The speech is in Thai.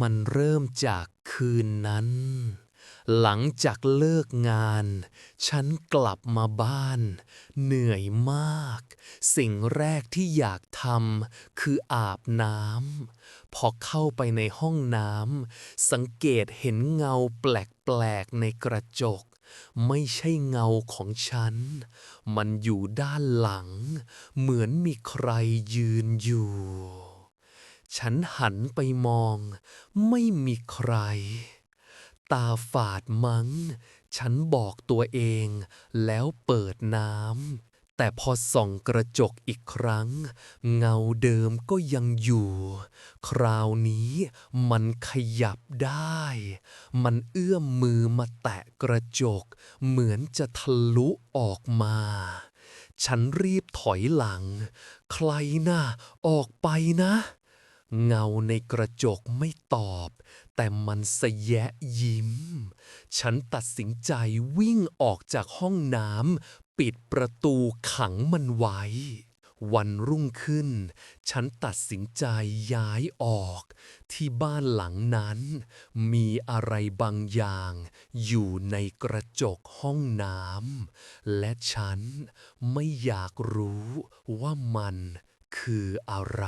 มันเริ่มจากคืนนั้น หลังจากเลิกงาน ฉันกลับมาบ้าน เหนื่อยมาก สิ่งแรกที่อยากทำคืออาบน้ำพอเข้าไปในห้องน้ำสังเกตเห็นเงาแปลกๆในกระจกไม่ใช่เงาของฉัน มันอยู่ด้านหลัง เหมือนมีใครยืนอยู่ ฉันหันไปมอง ไม่มีใคร ตาฝาดมั้ง ฉันบอกตัวเองแล้วเปิดน้ำ แต่พอส่องกระจกอีกครั้ง เงาเดิมก็ยังอยู่ คราวนี้มันขยับได้ มันเอื้อมมือมาแตะกระจก เหมือนจะทะลุออกมาฉันรีบถอยหลัง ใครน่ะ ออกไปนะ เงาในกระจกไม่ตอบ แต่มันสแยะยิ้ม ฉันตัดสินใจวิ่งออกจากห้องน้ำปิดประตูขังมันไว้ วันรุ่งขึ้น ฉันตัดสินใจย้ายออก ที่บ้านหลังนั้น มีอะไรบางอย่าง อยู่ในกระจกห้องน้ำและฉันไม่อยากรู้ว่ามันคืออะไร